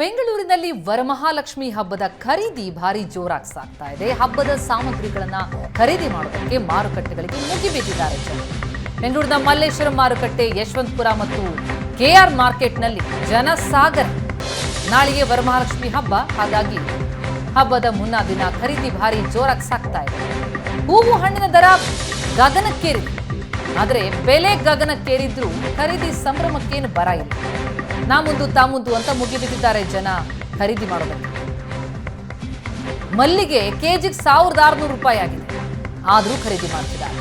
ಬೆಂಗಳೂರಿನಲ್ಲಿ ವರಮಹಾಲಕ್ಷ್ಮಿ ಹಬ್ಬದ ಖರೀದಿ ಭಾರಿ ಜೋರಾಗಿ ಸಾಗ್ತಾ ಇದೆ. ಹಬ್ಬದ ಸಾಮಗ್ರಿಗಳನ್ನ ಖರೀದಿ ಮಾಡೋದಕ್ಕೆ ಮಾರುಕಟ್ಟೆಗಳಿಗೆ ಮುಗಿಬಿದ್ದಿದ್ದಾರೆ ಜನ ಬೆಂಗಳೂರಿನ ಮಲ್ಲೇಶ್ವರಂ ಮಾರುಕಟ್ಟೆ, ಯಶವಂತಪುರ ಮತ್ತು ಕೆಆರ್ ಮಾರ್ಕೆಟ್ನಲ್ಲಿ ಜನಸಾಗರ. ನಾಳೆಗೆ ವರಮಹಾಲಕ್ಷ್ಮಿ ಹಬ್ಬ. ಹಾಗಾಗಿ ಹಬ್ಬದ ಮುನ್ನ ದಿನ ಖರೀದಿ ಭಾರಿ ಜೋರಾಗಿ ಸಾಗ್ತಾ ಇದೆ. ಹೂವು ಹಣ್ಣಿನ ದರ ಗಗನಕ್ಕೇರಿದೆ. ಆದರೆ ಬೆಲೆ ಗಗನಕ್ಕೇರಿದ್ರೂ ಖರೀದಿ ಸಂಭ್ರಮಕ್ಕೇನು ಬರ ಇಲ್ಲ. ನಾ ಮುಂದು, ತಾ ಮುಂದು ಅಂತ ಮುಗಿಬಿದ್ದಿದ್ದಾರೆ ಜನ ಖರೀದಿ ಮಾಡೋದಕ್ಕೆ. ಮಲ್ಲಿಗೆ ಕೆಜಿಗೆ ಸಾವಿರದ ಆರುನೂರು ರೂಪಾಯಿ ಆಗಿದೆ. ಆದರೂ ಖರೀದಿ ಮಾಡ್ತಿದ್ದಾರೆ.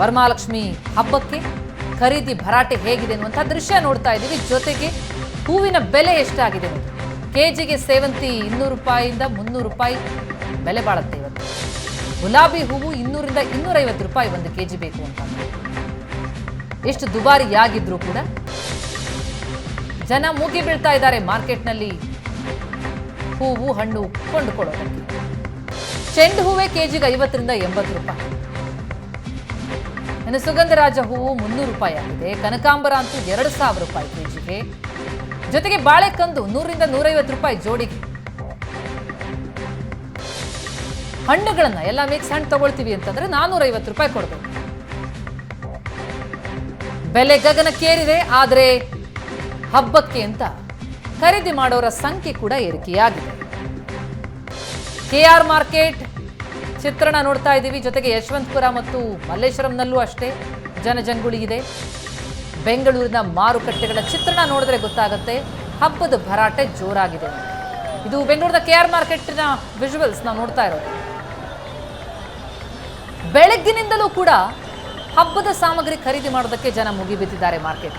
ವರಮಹಾಲಕ್ಷ್ಮಿ ಹಬ್ಬಕ್ಕೆ ಖರೀದಿ ಭರಾಟೆ ಹೇಗಿದೆ ಅನ್ನುವಂಥ ದೃಶ್ಯ ನೋಡ್ತಾ ಇದ್ದೀವಿ. ಜೊತೆಗೆ ಹೂವಿನ ಬೆಲೆ ಎಷ್ಟಾಗಿದೆ ಕೆಜಿಗೆ ಸೇವಂತಿ ಇನ್ನೂರು ರೂಪಾಯಿಯಿಂದ ಮುನ್ನೂರು ರೂಪಾಯಿ ಬೆಲೆ ಬಾಳುತ್ತೆ ಇವತ್ತು. ಗುಲಾಬಿ ಹೂವು ಇನ್ನೂರಿಂದ ಇನ್ನೂರೈವತ್ತು ರೂಪಾಯಿ ಒಂದು ಕೆಜಿ ಬೇಕು ಅಂತ. ಎಷ್ಟು ದುಬಾರಿಯಾಗಿದ್ರೂ ಕೂಡ ಜನ ಮುಗಿ ಬೀಳ್ತಾ ಇದ್ದಾರೆ ಮಾರ್ಕೆಟ್ನಲ್ಲಿ. ಹೂವು, ಹಣ್ಣು ಕೊಂಡುಕೊಳ್ಳೋದಕ್ಕೆ. ಚೆಂಡು ಹೂವೇ ಕೆಜಿಗೆ ಐವತ್ತರಿಂದ ಎಂಬತ್ತು ರೂಪಾಯಿ. ಇನ್ನು ಸುಗಂಧರಾಜ ಹೂವು ಮುನ್ನೂರು ರೂಪಾಯಿ ಆಗಿದೆ. ಕನಕಾಂಬರ ಅಂತೂ ಎರಡು ಸಾವಿರ ರೂಪಾಯಿ ಕೆಜಿಗೆ. ಜೊತೆಗೆ ಬಾಳೆಕಂದು ನೂರಿಂದ ನೂರೈವತ್ತು ರೂಪಾಯಿ ಜೋಡಿಗೆ. ಹಣ್ಣುಗಳನ್ನ ಎಲ್ಲ ಮಿಕ್ಸ್ ಹಣ್ಣು ತಗೊಳ್ತೀವಿ ಅಂತಂದ್ರೆ ನಾನೂರೈವತ್ತು ರೂಪಾಯಿ ಕೊಡಬೇಕು. ಬೆಲೆ ಗಗನಕ್ಕೇರಿದೆ ಆದರೆ ಹಬ್ಬಕ್ಕೆ ಅಂತ ಖರೀದಿ ಮಾಡೋರ ಸಂಖ್ಯೆ ಕೂಡ ಏರಿಕೆಯಾಗಿದೆ. ಕೆಆರ್ ಮಾರ್ಕೆಟ್, ಚಿತ್ರಣ ನೋಡ್ತಾ ಇದ್ದೀವಿ. ಜೊತೆಗೆ ಯಶವಂತಪುರ ಮತ್ತು ಮಲ್ಲೇಶ್ವರಂನಲ್ಲೂ ಅಷ್ಟೇ ಜನಜಂಗುಳಿ ಇದೆ. ಬೆಂಗಳೂರಿನ ಮಾರುಕಟ್ಟೆಗಳ ಚಿತ್ರಣ ನೋಡಿದ್ರೆ ಗೊತ್ತಾಗುತ್ತೆ, ಹಬ್ಬದ ಭರಾಟೆ ಜೋರಾಗಿದೆ. ಇದು ಬೆಂಗಳೂರಿನ ಕೆಆರ್ ಮಾರ್ಕೆಟ್ನ ವಿಜುವಲ್ಸ್ ನಾವು ನೋಡ್ತಾ ಇರೋದು. ಬೆಳಗ್ಗಿನಿಂದಲೂ ಕೂಡ ಹಬ್ಬದ ಸಾಮಗ್ರಿ ಖರೀದಿ ಮಾಡೋದಕ್ಕೆ ಜನ ಮುಗಿಬಿದ್ದಿದ್ದಾರೆ ಮಾರ್ಕೆಟ್.